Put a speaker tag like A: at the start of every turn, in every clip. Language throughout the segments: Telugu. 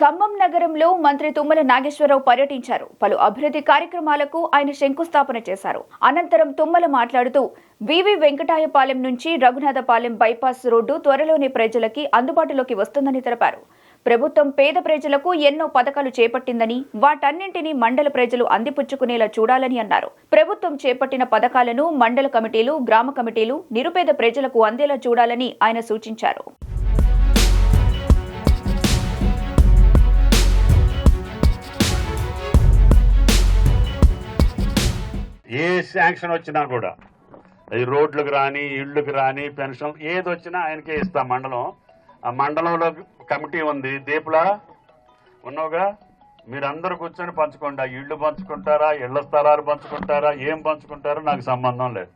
A: ఖమ్మం నగరంలో మంత్రి తుమ్మల నాగేశ్వరరావు పర్యటించారు. పలు అభివృద్ధి కార్యక్రమాలకు ఆయన శంకుస్థాపన చేశారు. అనంతరం తుమ్మల మాట్లాడుతూ వివి వెంకటాయపాలెం నుంచి రఘునాథపాలెం బైపాస్ రోడ్డు త్వరలోనే ప్రజలకి అందుబాటులోకి వస్తుందని తెలిపారు. ప్రభుత్వం పేద ప్రజలకు ఎన్నో పథకాలు చేపట్టిందని వాటన్నింటినీ మండల ప్రజలు అందిపుచ్చుకునేలా చూడాలని అన్నారు. ప్రభుత్వం చేపట్టిన పథకాలను మండల కమిటీలు గ్రామ కమిటీలు నిరుపేద ప్రజలకు అందేలా చూడాలని ఆయన సూచించారు.
B: ఏ శాంక్షన్ వచ్చినా కూడా ఈ రోడ్లకు రాని ఇళ్ళకి రాని పెన్షన్ ఏది వచ్చినా ఆయనకే ఇస్తాం మండలం. ఆ మండలంలో కమిటీ ఉంది. దీపులా ఉన్నావుగా? మీరందరూ కూర్చొని పంచుకోండి. ఆ ఇళ్ళు పంచుకుంటారా? ఇళ్ళ స్థలాలు పంచుకుంటారా? ఏం పంచుకుంటారో నాకు సంబంధం లేదు.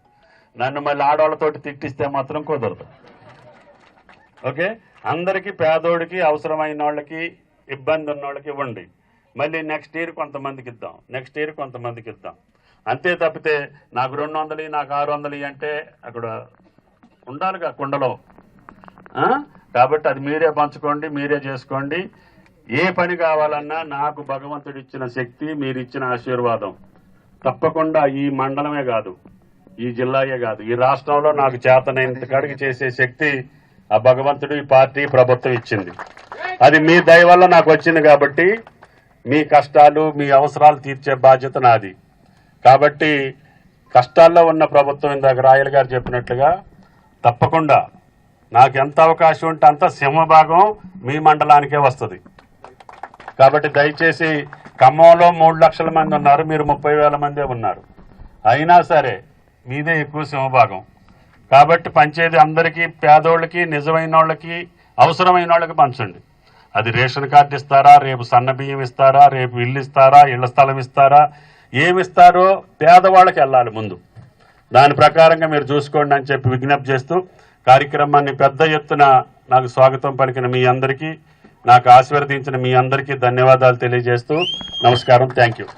B: నన్ను మళ్ళీ ఆడవాళ్ళతోటి తిట్టిస్తే మాత్రం కుదరదు. ఓకే? అందరికీ పేదోడికి అవసరమైన వాళ్ళకి ఇబ్బంది ఉన్న వాళ్ళకి ఇవ్వండి. మళ్ళీ నెక్స్ట్ ఇయర్ కొంతమందికి ఇద్దాం నెక్స్ట్ ఇయర్ కొంతమందికి ఇద్దాం అంతే తప్పితే నాకు రెండు వందలు నాకు ఆరు వందలు అంటే అక్కడ ఉండాలిగా కుండలో. కాబట్టి అది మీరే పంచుకోండి మీరే చేసుకోండి. ఏ పని కావాలన్నా నాకు భగవంతుడు ఇచ్చిన శక్తి మీరు ఇచ్చిన ఆశీర్వాదం. తప్పకుండా ఈ మండలమే కాదు ఈ జిల్లాయే కాదు ఈ రాష్ట్రంలో నాకు చేతనైనంత కడిగి చేసే శక్తి ఆ భగవంతుడు ఈ పార్టీ ప్రభుత్వం ఇచ్చింది. అది మీ దయ వల్ల నాకు వచ్చింది కాబట్టి మీ కష్టాలు మీ అవసరాలు తీర్చే బాధ్యత నాది. కాబట్టి కష్టాల్లో ఉన్న ప్రభుత్వం ఇందాక రాయల్ గారు చెప్పినట్లుగా తప్పకుండా నాకు ఎంత అవకాశం ఉంటే అంత సింహభాగం మీ మండలానికే వస్తుంది. కాబట్టి దయచేసి ఖమ్మంలో మూడు లక్షల మంది ఉన్నారు మీరు ముప్పై వేల మందే ఉన్నారు. అయినా సరే మీదే ఎక్కువ సింహభాగం కాబట్టి పంచేది అందరికీ పేదోళ్ళకి నిజమైన వాళ్ళకి అవసరమైన వాళ్ళకి పంచండి. అది రేషన్ కార్డు ఇస్తారా? రేపు సన్న బియ్యం ఇస్తారా? రేపు ఇల్లు ఇస్తారా? ఇళ్ళ స్థలం ఇస్తారా? ఏమి ఇస్తారో పేదవాళ్ళకి వెళ్ళాలి ముందు. దాని ప్రకారంగా మీరు చూసుకోండి అని చెప్పి విజ్ఞప్తి చేస్తూ కార్యక్రమాన్ని పెద్ద ఎత్తున నాకు స్వాగతం పలికిన మీ అందరికీ నాకు ఆశీర్వదించిన మీ అందరికీ ధన్యవాదాలు తెలియజేస్తూ నమస్కారం. Thank you.